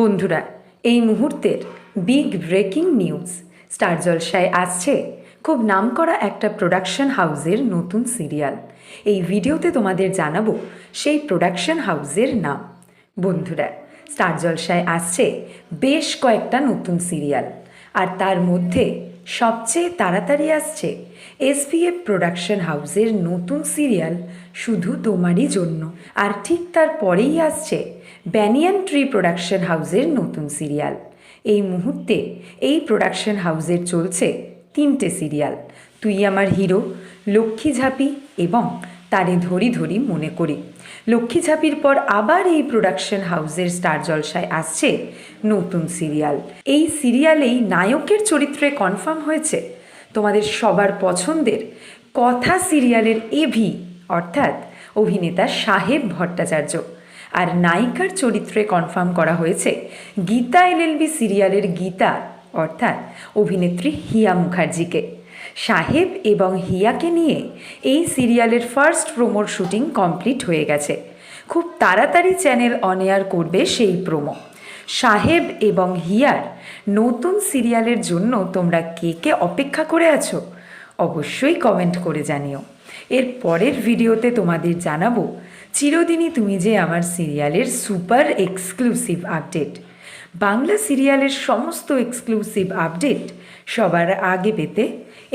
বন্ধুরা, এই মুহূর্তের বিগ ব্রেকিং নিউজ স্টার জলসায় আসছে খুব নাম করা একটা প্রোডাকশন হাউজের নতুন সিরিয়াল এই ভিডিওতে তোমাদের জানাব সেই প্রোডাকশন হাউজের নাম। বন্ধুরা, স্টার জলসায় আসছে বেশ কয়েকটা নতুন সিরিয়াল আর তার মধ্যে সবচেয়ে তাড়াতাড়ি আসছে এসভিএফ প্রোডাকশন হাউসের নতুন সিরিয়াল শুধু তোমারই জন্য। আর ঠিক তার পরেই আসছে ব্যানিয়ান ট্রি প্রোডাকশন হাউসের নতুন সিরিয়াল। এই মুহূর্তে এই প্রোডাকশন হাউসের চলছে তিনটে সিরিয়াল। তুই আমার হিরো, লক্ষ্মী ঝাঁপি এবং তারে ধরি ধরি মনে করি। লক্ষ্মী ঝাঁপির পর আবার এই প্রোডাকশন হাউসের স্টার জলসায় আসছে নতুন সিরিয়াল এই সিরিয়ালেই নায়কের চরিত্রে কনফার্ম হয়েছে তোমাদের সবার পছন্দের কথা সিরিয়ালের এভি অর্থাৎ অভিনেতা সাহেব ভট্টাচার্য। আর নায়িকার চরিত্রে কনফার্ম করা হয়েছে গীতা এলএলবি সিরিয়ালের গীতা, অর্থাৎ অভিনেত্রী হিয়া মুখার্জিকে। সাহেব এবং হিয়াকে নিয়ে এই সিরিয়ালের ফার্স্ট প্রোমোর শুটিং কমপ্লিট হয়ে গেছে। খুব তাড়াতাড়ি চ্যানেল অন এয়ার করবে সেই প্রোমো সাহেব এবং হিয়ার, নতুন সিরিয়ালের জন্য তোমরা কে কে অপেক্ষা করে আছো? অবশ্যই কমেন্ট করে জানিও। এর পরের ভিডিওতে তোমাদের জানাব, চিরদিনই তুমি যে আমার সিরিয়ালের সুপার এক্সক্লুসিভ আপডেট বাংলা সিরিয়ালের সমস্ত এক্সক্লুসিভ আপডেট সবার আগে পেতে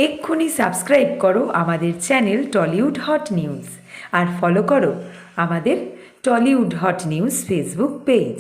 এক্ষুনি সাবস্ক্রাইব করো আমাদের চ্যানেল টলিউড হট নিউজ আর ফলো করো আমাদের Tollywood hot news Facebook page.